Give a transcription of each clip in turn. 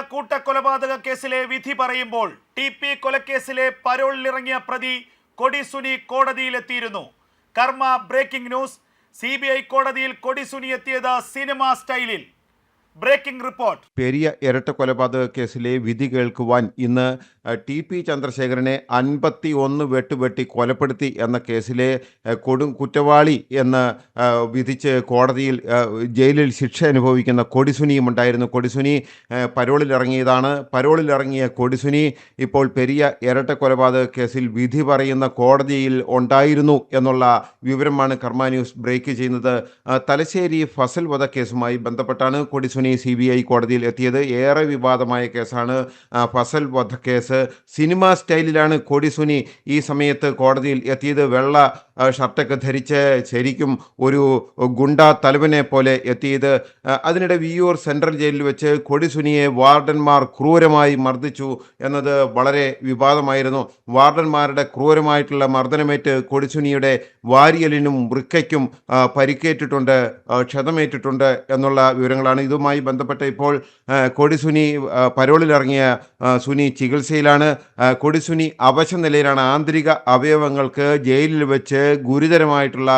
കൂട്ടക്കൊലപാതക കേസിലെ വിധി പറയുമ്പോൾ ടി പി കൊലക്കേസിലെ പരോളിലിറങ്ങിയ പ്രതി കൊടിസുനി കോടതിയിലെത്തിയിരുന്നു. കർമ്മ ബ്രേക്കിംഗ് ന്യൂസ് സി കോടതിയിൽ കൊടിസുനി എത്തിയത് സിനിമ സ്റ്റൈലിൽ. ബ്രേക്കിംഗ് റിപ്പോർട്ട് പെരിയ ഇരട്ട കൊലപാതക കേസിലെ വിധി കേൾക്കുവാൻ ഇന്ന് ടി പി ചന്ദ്രശേഖരനെ അൻപത്തി ഒന്ന് വെട്ടുവെട്ടി കൊലപ്പെടുത്തി എന്ന കേസിലെ കൊടും കുറ്റവാളി എന്ന് വിധിച്ച് കോടതിയിൽ ജയിലിൽ ശിക്ഷ അനുഭവിക്കുന്ന കൊടിസുനിയും ഉണ്ടായിരുന്നു. കൊടിസുനി ഇറങ്ങിയതാണ് പരോളിലിറങ്ങിയതാണ്. പരോളിലിറങ്ങിയ കൊടിസുനി ഇപ്പോൾ പെരിയ ഇരട്ട കൊലപാതക കേസിൽ വിധി പറയുന്ന കോടതിയിൽ ഉണ്ടായിരുന്നു എന്നുള്ള വിവരമാണ് കർമ്മ ന്യൂസ് ബ്രേക്ക് ചെയ്യുന്നത്. തലശ്ശേരി ഫസൽ വധക്കേസുമായി ബന്ധപ്പെട്ടാണ് കൊടിസുനി സി ബി ഐ കോടതിയിൽ എത്തിയത്. ഏറെ വിവാദമായ കേസാണ് ഫസൽ വധക്കേസ് സിനിമ സ്റ്റൈലിലാണ് കൊടിസുനി ഈ സമയത്ത് കോടതിയിൽ എത്തിയത്. വെള്ള ഷർട്ടൊക്കെ ധരിച്ച് ശരിക്കും ഒരു ഗുണ്ട തലവനെ പോലെ എത്തിയത്. അതിനിടെ വിയൂർ സെൻട്രൽ ജയിലിൽ വെച്ച് കൊടിസുനിയെ വാർഡന്മാർ ക്രൂരമായി മർദ്ദിച്ചു എന്നത് വളരെ വിവാദമായിരുന്നു. വാർഡന്മാരുടെ ക്രൂരമായിട്ടുള്ള മർദ്ദനമേറ്റ് കൊടിസുനിയുടെ വാരിയലിനും വൃക്കയ്ക്കും പരിക്കേറ്റിട്ടുണ്ട് ക്ഷതമേറ്റിട്ടുണ്ട് എന്നുള്ള വിവരങ്ങളാണ് ഇതുമായി ബന്ധപ്പെട്ട് ഇപ്പോൾ കൊടി ആ, പരോളിലിറങ്ങിയ സുനി ചികിത്സയിലാണ്. കൊടി കൊടിസുനി അവശ നിലയിലാണ്. ആന്തരിക അവയവങ്ങൾക്ക് ജയിലിൽ വെച്ച് ഗുരുതരമായിട്ടുള്ള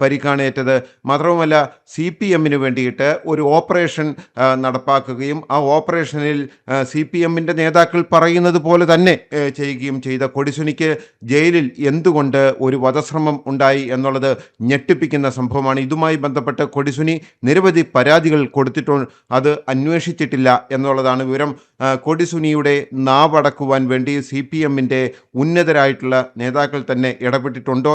പരിക്കാണ് ഏറ്റത് മാത്രവുമല്ല സി പി എമ്മിന് വേണ്ടിയിട്ട് ഒരു ഓപ്പറേഷൻ നടപ്പാക്കുകയും ആ ഓപ്പറേഷനിൽ സി പി എമ്മിന്റെ നേതാക്കൾ പറയുന്നത് പോലെ തന്നെ ചെയ്യുകയും ചെയ്ത കൊടിസുനിക്ക് ജയിലിൽ എന്തുകൊണ്ട് ഒരു വധശ്രമം ഉണ്ടായി എന്നുള്ളത് ഞെട്ടിപ്പിക്കുന്ന സംഭവമാണ്. ഇതുമായി ബന്ധപ്പെട്ട് കൊടിസുനി നിരവധി പരാതികൾ കൊടുത്തിട്ടുണ്ട് അത് അന്വേഷിച്ചിട്ടില്ല എന്നുള്ളതാണ് വിവരം. കൊടിസുനിയുടെ നാവടക്കുവാൻ വേണ്ടി സി പി എമ്മിന്റെ ഉന്നതരായിട്ടുള്ള നേതാക്കൾ തന്നെ ഇടപെട്ടിട്ടുണ്ടോ?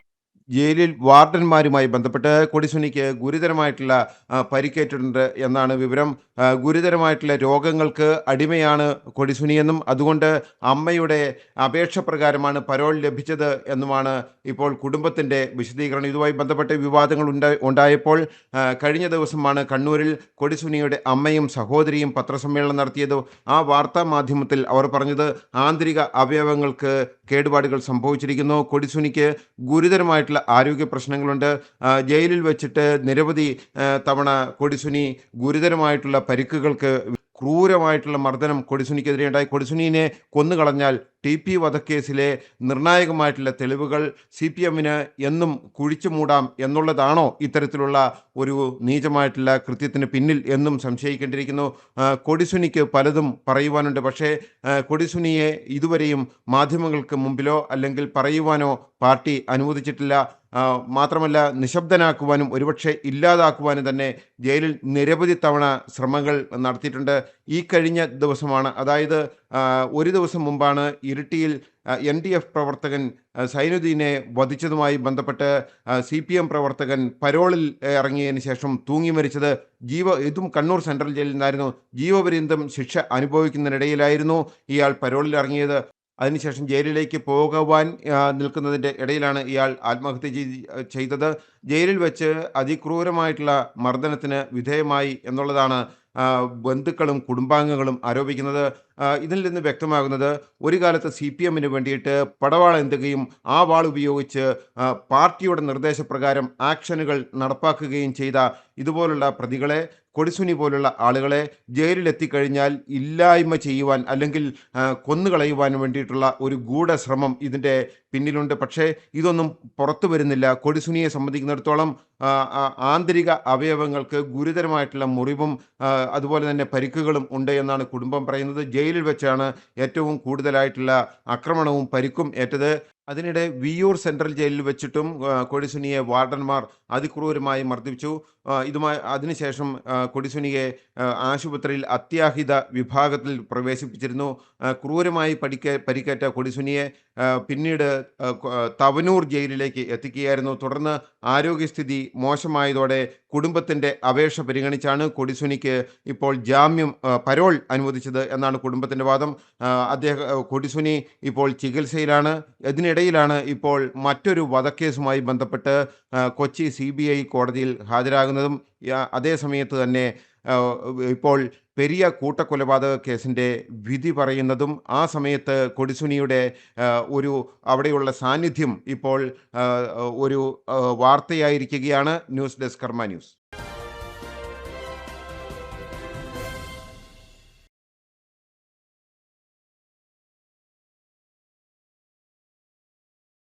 ജയിലിൽ വാർഡന്മാരുമായി ബന്ധപ്പെട്ട് കൊടിസുനിക്ക് ഗുരുതരമായിട്ടുള്ള പരിക്കേറ്റിട്ടുണ്ട് എന്നാണ് വിവരം. ഗുരുതരമായിട്ടുള്ള രോഗങ്ങൾക്ക് അടിമയാണ് കൊടിസുനിയെന്നും അതുകൊണ്ട് അമ്മയുടെ അപേക്ഷ പ്രകാരമാണ് പരോൾ ലഭിച്ചത് എന്നുമാണ് ഇപ്പോൾ കുടുംബത്തിന്റെ വിശദീകരണം. ഇതുമായി ബന്ധപ്പെട്ട് വിവാദങ്ങൾ ഉണ്ടായപ്പോൾ കഴിഞ്ഞ ദിവസമാണ് കണ്ണൂരിൽ കൊടിസുനിയുടെ അമ്മയും സഹോദരിയും പത്രസമ്മേളനം നടത്തിയത്. ആ വാർത്താ മാധ്യമത്തിൽ അവർ പറഞ്ഞത് ആന്തരിക അവയവങ്ങൾക്ക് കേടുപാടുകൾ സംഭവിച്ചിരിക്കുന്നു. കൊടിസുനിക്ക് ഗുരുതരമായിട്ടുള്ള ആരോഗ്യ പ്രശ്നങ്ങളുണ്ട്. ജയിലിൽ വെച്ചിട്ട് നിരവധി തവണ കൊടിസുനി ഗുരുതരമായിട്ടുള്ള പരിക്കുകൾക്ക് ക്രൂരമായിട്ടുള്ള മർദ്ദനം കൊടിസുനിക്കെതിരെ ഉണ്ടായി. കൊടിസുനിനെ കൊന്നുകളഞ്ഞാൽ ടി പി വധക്കേസിലെ നിർണായകമായിട്ടുള്ള തെളിവുകൾ സി പി എമ്മിന് എന്നും കുഴിച്ചു മൂടാം എന്നുള്ളതാണോ ഇത്തരത്തിലുള്ള ഒരു നീചമായിട്ടുള്ള കൃത്യത്തിന് പിന്നിൽ എന്നും സംശയിക്കേണ്ടിയിരിക്കുന്നു? കൊടിസുനിക്ക് പലതും പറയുവാനുണ്ട്. പക്ഷേ കൊടിസുനിയെ ഇതുവരെയും മാധ്യമങ്ങൾക്ക് മുമ്പിലോ അല്ലെങ്കിൽ പറയുവാനോ പാർട്ടി അനുവദിച്ചിട്ടില്ല. മാത്രമല്ല നിശബ്ദനാക്കുവാനും ഒരുപക്ഷെ ഇല്ലാതാക്കുവാനും തന്നെ ജയിലിൽ നിരവധി തവണ ശ്രമങ്ങൾ നടത്തിയിട്ടുണ്ട്. ഈ കഴിഞ്ഞ ദിവസമാണ് അതായത് ഒരു ദിവസം മുമ്പാണ് ഇരിട്ടിയിൽ എൻ ഡി എഫ് പ്രവർത്തകൻ സൈനുദ്ദീനെ വധിച്ചതുമായി ബന്ധപ്പെട്ട് സി പി എം പ്രവർത്തകൻ പരോളിൽ ഇറങ്ങിയതിന് ശേഷം തൂങ്ങി മരിച്ചത് ജീവ ഇതും കണ്ണൂർ സെൻട്രൽ ജയിലിൽ നിന്നായിരുന്നു. ജീവപര്യന്തം ശിക്ഷ അനുഭവിക്കുന്നതിനിടയിലായിരുന്നു ഇയാൾ പരോളിൽ ഇറങ്ങിയത്. അതിനുശേഷം ജയിലിലേക്ക് പോകുവാൻ നിൽക്കുന്നതിന്റെ ഇടയിലാണ് ഇയാൾ ആത്മഹത്യ ചെയ്- ചെയ്തത്. ജയിലിൽ വെച്ച് അതിക്രൂരമായിട്ടുള്ള മർദ്ദനത്തിന് വിധേയമായി എന്നുള്ളതാണ് ബന്ധുക്കളും കുടുംബാംഗങ്ങളും ആരോപിക്കുന്നത്. ഇതിൽ നിന്ന് വ്യക്തമാകുന്നത് ഒരു കാലത്ത് സി പി എമ്മിന് വേണ്ടിയിട്ട് പടവാൾ എന്തുകയും ആ വാൾ ഉപയോഗിച്ച് പാർട്ടിയുടെ നിർദ്ദേശപ്രകാരം ആക്ഷനുകൾ നടപ്പാക്കുകയും ചെയ്ത ഇതുപോലുള്ള പ്രതികളെ കൊടിസുനി പോലുള്ള ആളുകളെ ജയിലിലെത്തിക്കഴിഞ്ഞാൽ ഇല്ലായ്മ ചെയ്യുവാൻ അല്ലെങ്കിൽ കൊന്നുകളയുവാൻ വേണ്ടിയിട്ടുള്ള ഒരു ഗൂഢശ്രമം ഇതിന്റെ പിന്നിലുണ്ട്. പക്ഷേ ഇതൊന്നും പുറത്തു വരുന്നില്ല. കൊടിസുനിയെ സംബന്ധിക്കുന്നിടത്തോളം ആന്തരിക അവയവങ്ങൾക്ക് ഗുരുതരമായിട്ടുള്ള മുറിവും അതുപോലെ തന്നെ പരിക്കുകളും ഉണ്ട് എന്നാണ് കുടുംബം പറയുന്നത്. ജയിലിൽ വെച്ചാണ് ഏറ്റവും കൂടുതലായിട്ടുള്ള ആക്രമണവും പരിക്കും ഏറ്റത്. അതിനിടെ വിയൂർ സെൻട്രൽ ജയിലിൽ വെച്ചിട്ടും കൊടിസുനിയെ വാർഡന്മാർ അതിക്രൂരമായി മർദ്ദിച്ചു. ഇതുമായി അതിനുശേഷം കൊടിസുനിയെ ആശുപത്രിയിൽ അത്യാഹിത വിഭാഗത്തിൽ പ്രവേശിപ്പിച്ചിരുന്നു. ക്രൂരമായി പഠിക്ക പരിക്കേറ്റ കൊടിസുനിയെ പിന്നീട് തവനൂർ ജയിലിലേക്ക് എത്തിക്കുകയായിരുന്നു. തുടർന്ന് ആരോഗ്യസ്ഥിതി മോശമായതോടെ കുടുംബത്തിന്റെ അപേക്ഷ പരിഗണിച്ചാണ് കൊടിസുനിക്ക് ഇപ്പോൾ ജാമ്യം പരോൾ അനുവദിച്ചത് എന്നാണ് കുടുംബത്തിന്റെ വാദം. അദ്ദേഹം കൊടിസുനി ഇപ്പോൾ ചികിത്സയിലാണ്. ഇതിനിടയിലാണ് ഇപ്പോൾ മറ്റൊരു വധക്കേസുമായി ബന്ധപ്പെട്ട് കൊച്ചി സി ബി ഐ കോടതിയിൽ ഹാജരാകുന്നതും അതേസമയത്ത് അതേ സമയത്ത് തന്നെ ഇപ്പോൾ പെരിയ കൂട്ടക്കൊലപാതക കേസിന്റെ വിധി പറയുന്നതും ആ സമയത്ത് കൊടിസുനിയുടെ ഒരു അവിടെയുള്ള സാന്നിധ്യം ഇപ്പോൾ ഒരു വാർത്തയായിരിക്കുകയാണ്. News desk Karma news.